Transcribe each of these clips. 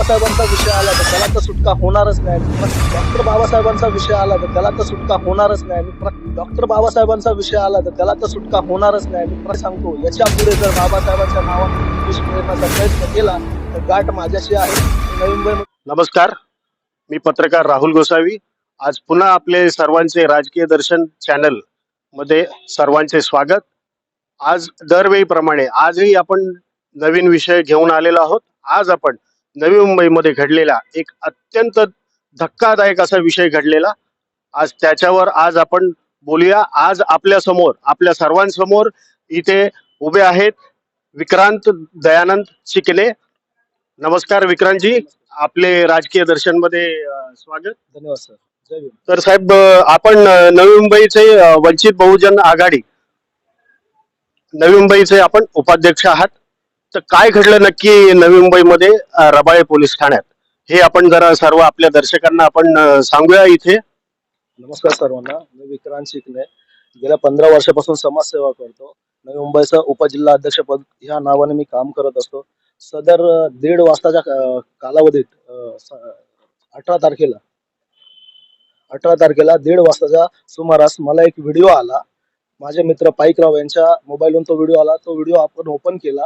बाबासाहेबांचा विषय आला तर त्याला तर सुटका होणारच नाही. डॉक्टर बाबासाहेबांचा विषय आला तर त्याला तर सुटका होणारच नाही. डॉक्टर बाबासाहेबांचा विषय आला तर त्याला तर सुटका होणारच नाही. मी सांगतो याच्यापुढे जर बाबासाहेबांच्या नावाने विष मिळवण्याचा प्रयत्न केला तर गाठ माझ्याशी आहे. नवी मुंबई नमस्कार. मी पत्रकार राहुल गोसावी. आज पुन्हा आपले सर्वांचे राजकीय दर्शन चॅनलमध्ये सर्वांचे स्वागत. आज दरवेळीप्रमाणे आजही आपण नवीन विषय घेऊन आलेलो आहोत. आज आपण नवी मुंबईमध्ये घडलेला एक अत्यंत धक्कादायक असा विषय घडलेला. आज त्याच्यावर आज आपण बोलूया. आज आपल्यासमोर आपल्या सर्वांसमोर इथे उभे आहेत विक्रांत दयानंद चिकले नमस्कार विक्रांतजी. आपले राजकीय दर्शनमध्ये स्वागत. धन्यवाद सर. तर साहेब आपण नवी मुंबईचे वंचित बहुजन आघाडी. नवी मुंबईचे आपण उपाध्यक्ष आहात. तर काय घडलं नक्की नवी मुंबईमध्ये रबाळे पोलीस ठाण्यात? हे आपण जरा सर्व आपल्या दर्शकांना आपण सांगूया इथे. नमस्कार सर्वांना. मी विक्रांत शिकणे. गेल्या पंधरा वर्षापासून समाजसेवा करतो. नवी मुंबईचं उपजिल्हा अध्यक्षपद ह्या नावाने मी काम करत असतो. सदर दीड वाजताच्या कालावधीत अठरा तारखेला अठरा तारखेला दीड वाजताच्या सुमारास मला एक व्हिडिओ आला. माझे मित्र पाईकराव यांच्या मोबाईलवरून तो व्हिडिओ आला. तो व्हिडिओ आपण ओपन केला.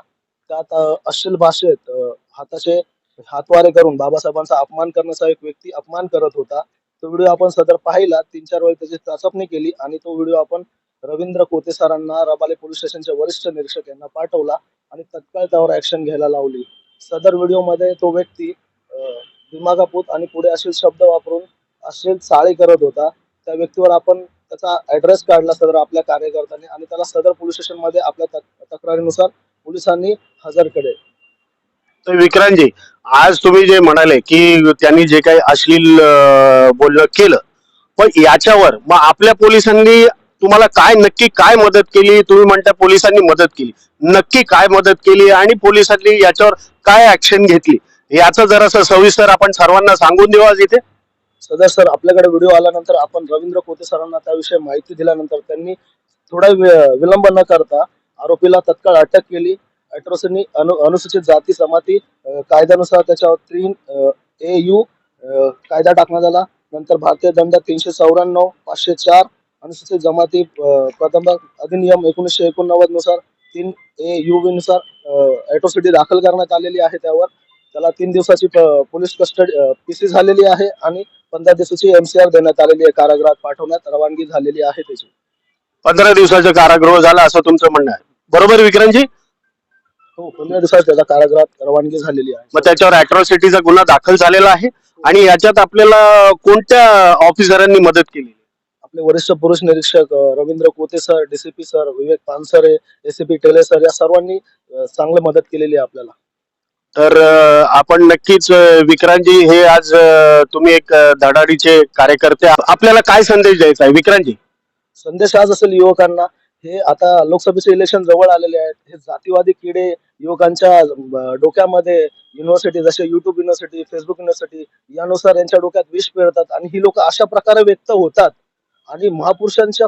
त्यात अ, अश्लील भाषेत हाताचे हातवारे करून बाबासाहेबांचा अपमान करण्याचा एक व्यक्ती अपमान करत होता. तो व्हिडिओ आपण सदर पाहिला तीन चार वेळी त्याची चाचपणी केली आणि तो व्हिडिओ आपण रवींद्र कोते सरांना रबाले पोलीस स्टेशनचे वरिष्ठ निरीक्षक यांना पाठवला आणि तत्काळ त्यावर ऍक्शन घ्यायला लावली. सदर व्हिडिओमध्ये तो व्यक्ती दिमागापूत आणि पुढे अश्लील शब्द वापरून अश्लील चाळी करत होता. त्या व्यक्तीवर आपण त्याचा ऍड्रेस काढला सदर आपल्या कार्यकर्त्यांनी आणि त्याला सदर पोलीस स्टेशनमध्ये आपल्या तक- तक्रारीनुसार पोलिसांनी हजर केले. तर विक्रांतजी आज तुम्ही जे म्हणाले की त्यांनी जे काही अश्लील बोलणं केलं पण याच्यावर मग आपल्या पोलिसांनी तुम्हाला काय नक्की काय मदत केली? तुम्ही म्हणता पोलिसांनी मदत केली. नक्की काय मदत केली आणि पोलिसांनी याच्यावर काय ऍक्शन घेतली? याचं जरासं सविस्तर आपण सर्वांना सांगून देऊ आज इथे. सदर सर आपल्याकडे व्हिडिओ आल्यानंतर आपण रवींद्र कोते सरांना त्याविषयी माहिती दिल्यानंतर त्यांनी थोडा विलंब न करता आरोपीला तत्काळ अटक केली. अॅट्रॉसिटी अनु अनुसूचित जाती जमाती कायद्यानुसार त्याच्यावर तीन ए यू कायदा टाकण्यात आला. नंतर भारतीय दंड तीनशे चौऱ्याण्णव पाचशे चार अनुसूचित जमाती प्रथम अधिनियम एकोणीसशे एकोणनव्वदनुसार तीन ए यू बी नुसार अॅट्रॉसिटी दाखल करण्यात आलेली आहे त्यावर. त्याला तीन दिवसाची पोलीस कस्टडी पीसी झालेली आहे आणि पंधरा दिवसाची एमसीआर देण्यात आलेली आहे. कारागृहात पाठवण्यात रवानगी झालेली आहे त्याची. पंधरा दिवसाचं कारागृह झालं असं तुमचं म्हणणं आहे. बरोबर विक्रांतजी हो पंधरा दिवसात त्याच्या कारागृहात रवानगी झालेली आहे. मग त्याच्यावर अॅट्रॉसिटीचा गुन्हा दाखल झालेला आहे आणि याच्यात आपल्याला कोणत्या ऑफिसरांनी मदत केली? आपले वरिष्ठ पुरुष निरीक्षक अ, Ravindra Kote sir DCP sir Vivek Pansare ACP Tele sir या सर्वांनी अ, चांगली मदत केलेली आहे आपल्याला. तर अ, आपण नक्कीच अ, विक्रांतजी हे आज अ, तुम्ही एक अ, धडाडीचे कार्यकर्ते आप- आपल्याला काय संदेश द्यायचा आहे? विक्रांतजी. संदेश आज असेल युवकांना. हे आता लोकसभेचे इलेक्शन जवळ आलेले आहेत. हे जातीवादी किडे युवकांच्या डोक्यामध्ये युनिव्हर्सिटी जसे युट्यूब युनिव्हर्सिटी फेसबुक युनिव्हर्सिटी यानुसार यांच्या डोक्यात विष पेरतात आणि ही लोक अशा प्रकारे व्यक्त होतात. आणि महापुरुषांच्या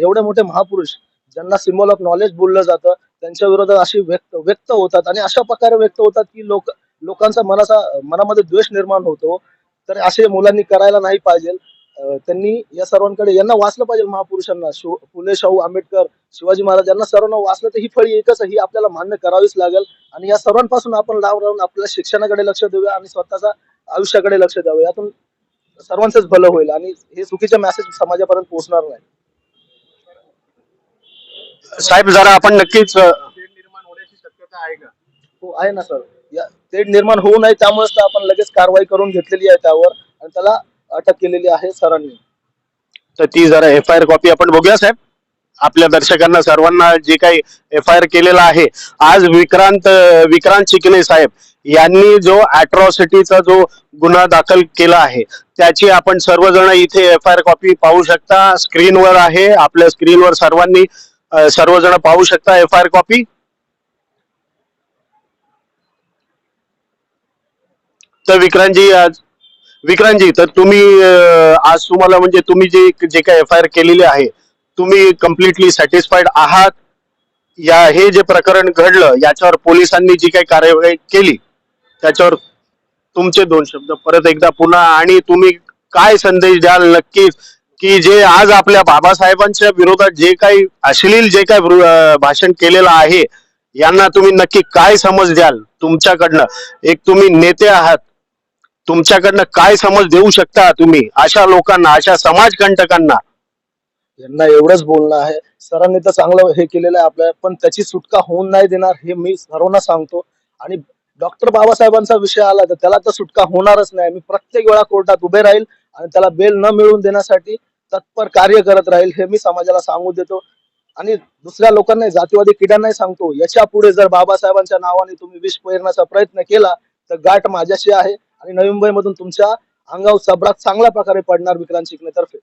एवढे मोठे महापुरुष ज्यांना सिम्बॉल ऑफ नॉलेज बोललं जातं त्यांच्या विरोधात अशी व्यक्त व्यक्त होतात आणि अशा प्रकारे व्यक्त होतात की लोक लोकांचा मनाचा मनामध्ये द्वेष निर्माण होतो. तर असे मुलांनी करायला नाही पाहिजे. त्यांनी या सर्वांकडे यांना वाचलं पाहिजे महापुरुषांना. फुले शाहू आंबेडकर शिवाजी महाराज यांना सर्वांना वाचलं तर ही फळी एकच ही आपल्याला मान्य करावीच लागेल. आणि या सर्वांपासून आपण लांब राहून आपल्या शिक्षणाकडे लक्ष देऊया आणि स्वतःच्या आयुष्याकडे लक्ष द्यावं यातून सर्वांचंच भलं होईल आणि हे चुकीचे मेसेज समाजापर्यंत पोहोचणार नाही. साहेब जरा आपण नक्कीच निर्माण होण्याची शक्यता आहे का हो आहे ना सर. या तेढ निर्माण होऊ नये त्यामुळेच तर आपण लगेच कारवाई करून घेतलेली आहे त्यावर. आणि त्याला अटक केलेली आहे सरांनी. तर ती जरा एफ आय आर कॉपी आपण बघूया साहेब. आपल्या दर्शकांना सर्वांना जे काही एफ आय आर केलेला आहे आज विक्रांत विक्रांत चिकणे साहेब यांनी जो अॅट्रॉसिटीचा जो गुन्हा दाखल केला आहे त्याची आपण सर्वजण इथे एफ आय आर कॉपी पाहू शकता. स्क्रीनवर आहे आपल्या स्क्रीनवर सर्वांनी सर्वजण पाहू शकता एफ आय आर कॉपी तर विक्रांतजी आज विक्रांतजी तर तुम्ही आज तुम्हाला म्हणजे तुम्ही जे जे काही एफ आय आर केलेली आहे तुम्ही कम्प्लिटली सॅटिस्फाईड आहात? या हे जे प्रकरण घडलं याच्यावर पोलिसांनी जी काही कार्यवाही केली त्याच्यावर तुमचे दोन शब्द परत एकदा पुन्हा आणि तुम्ही काय संदेश द्याल नक्कीच की जे आज आपल्या बाबासाहेबांच्या विरोधात जे काही अश्लील जे काही भाषण केलेलं आहे यांना तुम्ही नक्की काय समज द्याल तुमच्याकडनं? एक तुम्ही नेते आहात तुमच्याकडनं काय समज देऊ शकता तुम्ही? अशा लोकांना अशा समाजकंटकांना यांना एवढंच बोलणं आहे. सरांनी तर चांगलं हे केलेलं आहे आपल्या पण त्याची सुटका होऊन नाही देणार हे मी सर्वांना सांगतो. आणि डॉक्टर बाबासाहेबांचा विषय आला तर त्याला तर सुटका होणारच नाही. मी प्रत्येक वेळा कोर्टात उभे राहील आणि त्याला बेल न मिळवून देण्यासाठी तत्पर कार्य करत राहील हे मी समाजाला सांगू देतो. आणि दुसऱ्या लोकांना जातीवादी किड्यांनाही सांगतो. याच्यापुढे जर बाबासाहेबांच्या नावाने तुम्ही विष पेरण्याचा प्रयत्न केला तर गाठ माझ्याशी आहे. आणि नवी मुंबईमधून तुमच्या अंगावर सबरात चांगल्या प्रकारे पडणार विक्रांत शिकणे तर्फे